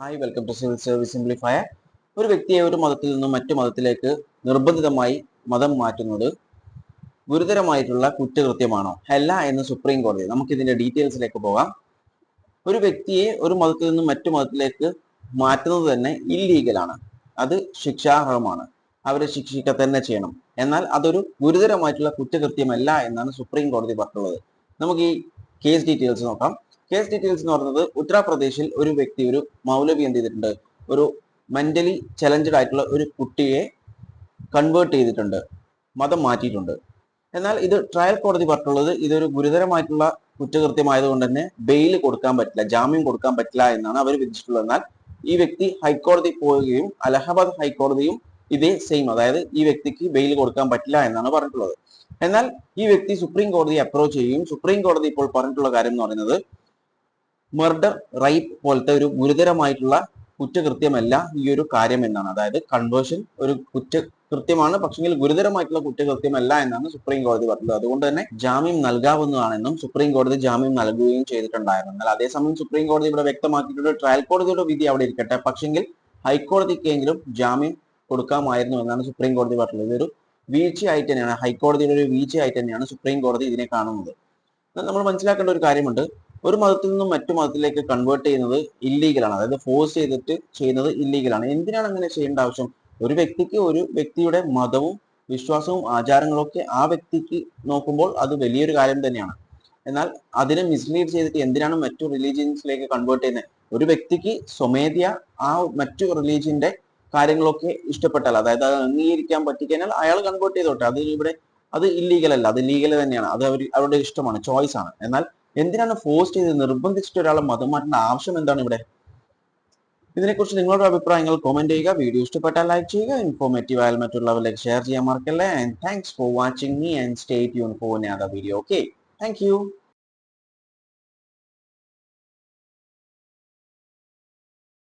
Hi welcome to civil service simplifier ഒരു വ്യക്തിയെ ഒരു മതത്തിൽ നിന്നും മറ്റു മതത്തിലേക്ക് നിർബന്ധിതമായി മതം മാറ്റുന്നത് ഗുരുതരമായിട്ടുള്ള കുറ്റകൃത്യമാണോ? അല്ല എന്ന് സുപ്രീം കോടതി നമുക്ക് ഇതിന്റെ ഡീറ്റെയിൽസിലേക്ക് പോകാം. ഒരു വ്യക്തിയെ ഒരു മതത്തിൽ നിന്നും മറ്റു മതത്തിലേക്ക് മാറ്റുന്നത് തന്നെ ഇല്ലീഗലാണ് അത് ശിക്ഷാർഹമാണ്. അവരെ ശിക്ഷിക്കുക തന്നെ ചെയ്യണം. എന്നാൽ അതൊരു ഗുരുതരമായിട്ടുള്ള കുറ്റകൃത്യമല്ല എന്നാണ് സുപ്രീം കോടതി പറഞ്ഞുള്ളത് നമുക്ക് ഈ കേസ് ഡീറ്റെയിൽസ് നോക്കാം. കേസ് ഡീറ്റെയിൽസ് എന്ന് പറയുന്നത് ഉത്തർപ്രദേശിൽ ഒരു വ്യക്തി ഒരു മൗലവി എന്ത് ചെയ്തിട്ടുണ്ട്? ഒരു മെന്റലി ചലഞ്ചഡ് ആയിട്ടുള്ള ഒരു കുട്ടിയെ കൺവേർട്ട് ചെയ്തിട്ടുണ്ട്. മതം മാറ്റിയിട്ടുണ്ട്. എന്നാൽ ഇത് ട്രയൽ കോടതി പറഞ്ഞിട്ടുള്ളത് ഇതൊരു ഗുരുതരമായിട്ടുള്ള കുറ്റകൃത്യമായതുകൊണ്ട് തന്നെ ബെയിൽ കൊടുക്കാൻ പറ്റില്ല ജാമ്യം കൊടുക്കാൻ പറ്റില്ല എന്നാണ് അവർ വിധിച്ചിട്ടുള്ളത്. എന്നാൽ ഈ വ്യക്തി ഹൈക്കോടതി പോവുകയും അലഹബാദ് ഹൈക്കോടതിയും ഇതേ സെയിം അതായത് ഈ വ്യക്തിക്ക് ബെയിൽ കൊടുക്കാൻ പറ്റില്ല എന്നാണ് പറഞ്ഞിട്ടുള്ളത്. എന്നാൽ ഈ വ്യക്തി സുപ്രീം കോടതിയെ അപ്രോച്ച് ചെയ്യുകയും സുപ്രീം കോടതി ഇപ്പോൾ പറഞ്ഞിട്ടുള്ള കാര്യം എന്ന് പറയുന്നത് മർഡർ റൈപ്പ് പോലത്തെ ഒരു ഗുരുതരമായിട്ടുള്ള കുറ്റകൃത്യമല്ല ഈ ഒരു കാര്യം എന്നാണ്. അതായത് കൺവേർഷൻ ഒരു കുറ്റകൃത്യമാണ്. പക്ഷെങ്കിൽ ഗുരുതരമായിട്ടുള്ള കുറ്റകൃത്യമല്ല എന്നാണ് സുപ്രീം കോടതി പറഞ്ഞത്. അതുകൊണ്ട് തന്നെ ജാമ്യം നൽകാവുന്നതാണെന്നും സുപ്രീം കോടതി ജാമ്യം നൽകുകയും ചെയ്തിട്ടുണ്ടായിരുന്നു. എന്നാൽ അതേസമയം സുപ്രീം കോടതി ഇവിടെ വ്യക്തമാക്കിയിട്ടുണ്ട്. ട്രയൽ കോടതിയുടെ വിധി അവിടെ ഇരിക്കട്ടെ. പക്ഷെങ്കിൽ ഹൈക്കോടതിക്കെങ്കിലും ജാമ്യം കൊടുക്കാമായിരുന്നു എന്നാണ് സുപ്രീം കോടതി പറഞ്ഞത്. ഇതൊരു വീഴ്ചയായിട്ട് തന്നെയാണ്. ഹൈക്കോടതിയുടെ ഒരു വീഴ്ചയായിട്ട് തന്നെയാണ് സുപ്രീം കോടതി ഇതിനെ കാണുന്നത്. നമ്മൾ മനസ്സിലാക്കേണ്ട ഒരു കാര്യമുണ്ട്. ഒരു മതത്തിൽ നിന്നും മറ്റു മതത്തിലേക്ക് കൺവേർട്ട് ചെയ്യുന്നത് ഇല്ലീഗലാണ് അതായത് ഫോഴ്സ് ചെയ്തിട്ട് ചെയ്യുന്നത് ഇല്ലീഗലാണ് എന്തിനാണ് അങ്ങനെ ചെയ്യേണ്ട ആവശ്യം? ഒരു വ്യക്തിക്ക് ഒരു വ്യക്തിയുടെ മതവും വിശ്വാസവും ആചാരങ്ങളും ഒക്കെ ആ വ്യക്തിക്ക് നോക്കുമ്പോൾ അത് വലിയൊരു കാര്യം തന്നെയാണ്. എന്നാൽ അതിനെ മിസ്ലീഡ് ചെയ്തിട്ട് എന്തിനാണ് മറ്റു റിലീജിയൻസിലേക്ക് കൺവേർട്ട് ചെയ്യുന്നത്? ഒരു വ്യക്തിക്ക് സ്വമേധ്യ ആ മറ്റു റിലീജിയന്റെ കാര്യങ്ങളൊക്കെ ഇഷ്ടപ്പെട്ടാൽ അതായത് അത് അംഗീകരിക്കാൻ പറ്റിക്കഴിഞ്ഞാൽ അയാൾ കൺവേർട്ട് ചെയ്തോട്ടെ. അത് ഇവിടെ അത് ഇല്ലീഗൽ അല്ല. അത് ലീഗൽ തന്നെയാണ്. അത് അവർ അവരുടെ ഇഷ്ടമാണ്. ചോയ്സ് ആണ്. എന്നാൽ എന്തിനാണ് ഫോഴ്സ് ചെയ്ത് നിർബന്ധിച്ചിട്ട് ഒരാളെ മതം മാറ്റേണ്ട ആവശ്യം എന്താണ് ഇവിടെ? ഇതിനെക്കുറിച്ച് നിങ്ങളുടെ അഭിപ്രായങ്ങൾ കമന്റ് ചെയ്യുക. വീഡിയോ ഇഷ്ടപ്പെട്ടാൽ ലൈക്ക് ചെയ്യുക. ഇൻഫോർമേറ്റീവ് ആയാൽ മറ്റുള്ളവരിലേക്ക് ഷെയർ ചെയ്യാൻ മറക്കല്ലേ. And thanks for watching me and stay tune for another video okay thank you